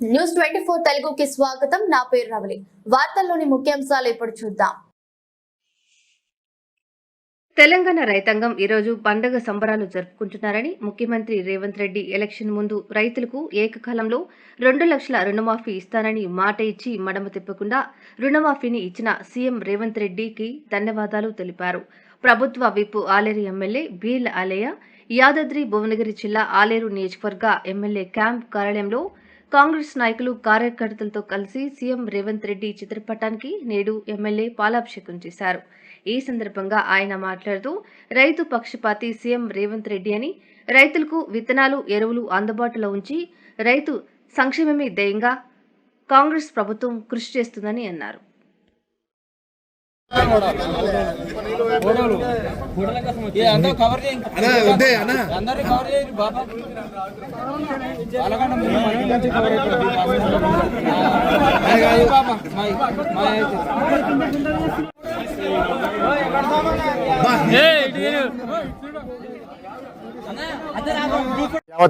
News twenty four తెలుగుకి స్వాగతం. నా పేరు రవలి. వార్తల్లోని ముఖ్యాంశాలు ఇప్పుడు చూద్దాం. తెలంగాణ రైతాంగం ఈరోజు పండగ సంబరాలు జరుపుకుంటున్నారని ముఖ్యమంత్రి రేవంత్ రెడ్డి ఎలక్షన్ ముందు రైతులకు ఏకకాలంలో రెండు లక్షల రుణమాఫీ ఇస్తానని మాట ఇచ్చి మడమ తిప్పకుండా రుణమాఫీని ఇచ్చిన సీఎం రేవంత్ రెడ్డికి ధన్యవాదాలు తెలిపారు. ప్రభుత్వ విప్ ఆలేరు ఎమ్మెల్యే బీల్ ఆలయ యాదాద్రి భువనగిరి జిల్లా ఆలేరు నియోజకవర్గ ఎమ్మెల్యే క్యాంప్ కార్యాలయంలో కాంగ్రెస్ నాయకులు కార్యకర్తలతో కలిసి సీఎం రేవంత్ రెడ్డి చిత్రపటానికి నేడు ఎమ్మెల్యే పాలాభిషేకం చేశారు. ఈ సందర్భంగా ఆయన మాట్లాడుతూ రైతు పక్షపాతి సీఎం రేవంత్ రెడ్డి అని రైతులకు విత్తనాలు ఎరువులు అందుబాటులో ఉంచి రైతు సంక్షేమమే ధ్యేయంగా కాంగ్రెస్ ప్రభుత్వం కృషి చేస్తుందని అన్నారు.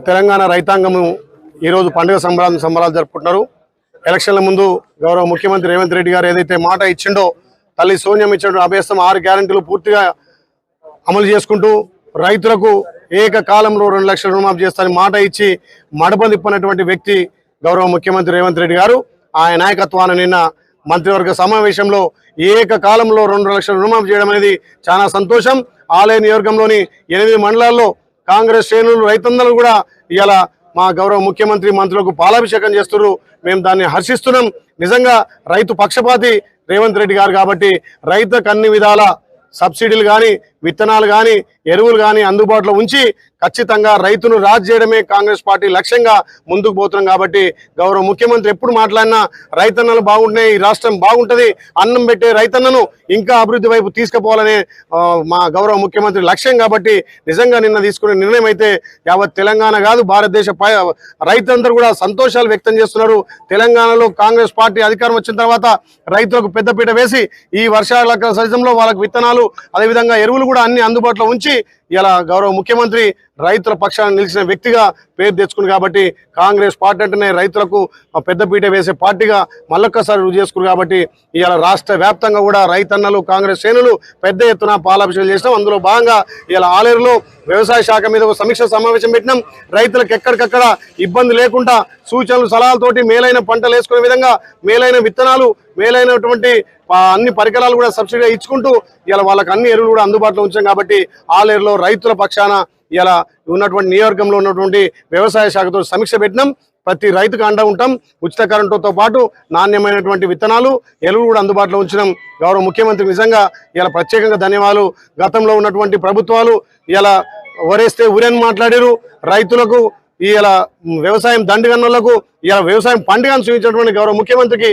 తెలంగాణ రైతాంగము ఈరోజు పండుగ సంబరాలు సంబరాలు జరుపుకుంటున్నారు. ఎలక్షన్ల ముందు గౌరవ ముఖ్యమంత్రి రేవంత్ రెడ్డి గారు ఏదైతే మాట ఇచ్చిండో తల్లి సోనియం ఇచ్చిన అభ్యస్తం ఆరు గ్యారంటీలు పూర్తిగా అమలు చేసుకుంటూ రైతులకు ఏకకాలంలో రెండు లక్షల రుణమాఫీ చేస్తానని మాట ఇచ్చి మడప వ్యక్తి గౌరవ ముఖ్యమంత్రి రేవంత్ రెడ్డి గారు. ఆయన నాయకత్వాన్ని నిన్న మంత్రివర్గ సమావేశంలో ఏకకాలంలో రెండు లక్షల రుణమాఫీ చేయడం అనేది చాలా సంతోషం. ఆలయ నియోజకంలోని ఎనిమిది మండలాల్లో కాంగ్రెస్ శ్రేణులు రైతందరూ కూడా ఇలా మా గౌరవ ముఖ్యమంత్రి మంత్రులకు పాలాభిషేకం చేస్తున్నారు. మేము దాన్ని హర్షిస్తున్నాం. నిజంగా రైతు పక్షపాతి రేవంత్ రెడ్డి గారు కాబట్టి రైతుకు అన్ని విధాల సబ్సిడీలు కానీ విత్తనాలు కానీ ఎరువులు కానీ అందుబాటులో ఉంచి ఖచ్చితంగా రైతును రాజు చేయడమే కాంగ్రెస్ పార్టీ లక్ష్యంగా ముందుకు పోతున్నాం కాబట్టి గౌరవ ముఖ్యమంత్రి ఎప్పుడు మాట్లాడినా రైతన్నలు బాగుంటున్నాయి ఈ రాష్ట్రం బాగుంటది అన్నం పెట్టే రైతన్నను ఇంకా అభివృద్ధి వైపు తీసుకుపోవాలనే మా గౌరవ ముఖ్యమంత్రి లక్ష్యం కాబట్టి నిజంగా నిన్న తీసుకునే నిర్ణయం అయితే యావత్ తెలంగాణ కాదు భారతదేశ పై రైతులందరూ కూడా సంతోషాలు వ్యక్తం చేస్తున్నారు. తెలంగాణలో కాంగ్రెస్ పార్టీ అధికారం వచ్చిన తర్వాత రైతులకు పెద్దపీట వేసి ఈ వర్షాల సీజన్లో వాళ్ళకి విత్తనాలు అదేవిధంగా ఎరువులు కూడా అన్ని అందుబాటులో ఉంచి ఇలా గౌరవ ముఖ్యమంత్రి రైతుల పక్షాన నిలిచిన వ్యక్తిగా పేరు తెచ్చుకుంది కాబట్టి కాంగ్రెస్ పార్టీ అంటేనే రైతులకు పెద్దపీట వేసే పార్టీగా మళ్ళొక్కసారి రుజు చేసుకున్నారు కాబట్టి ఇవాళ రాష్ట్ర వ్యాప్తంగా కూడా రైతన్నలు కాంగ్రెస్ శ్రేణులు పెద్ద ఎత్తున పాలాభిషేకం చేసినాం. అందులో భాగంగా ఇలా ఆలేరులో వ్యవసాయ శాఖ మీద ఒక సమీక్ష సమావేశం పెట్టినాం. రైతులకు ఎక్కడికక్కడ ఇబ్బంది లేకుండా సూచనలు సలహాలతోటి మేలైన పంటలు వేసుకునే విధంగా మేలైన విత్తనాలు మేలైనటువంటి అన్ని పరికరాలు కూడా సబ్సిడీగా ఇచ్చుకుంటూ ఇలా వాళ్ళకి అన్ని ఎరువులు కూడా అందుబాటులో ఉంచాం కాబట్టి ఆలేరులో రైతుల పక్షాన ఇలా ఉన్నటువంటి నియోజకంలో ఉన్నటువంటి వ్యవసాయ శాఖతో సమీక్ష పెట్టినాం. ప్రతి రైతుకు అండ ఉంటాం. ఉచిత కరెంటుతో పాటు నాణ్యమైనటువంటి విత్తనాలు ఎరువులు కూడా అందుబాటులో ఉంచినాం. గౌరవ ముఖ్యమంత్రి నిజంగా ఇలా ప్రత్యేకంగా ధన్యవాదాలు. గతంలో ఉన్నటువంటి ప్రభుత్వాలు ఇలా వరేస్తే ఊరేని మాట్లాడారు. రైతులకు ఇలా వ్యవసాయం దండుగన్నులకు ఇలా వ్యవసాయం పండుగను చూపించినటువంటి గౌరవ ముఖ్యమంత్రికి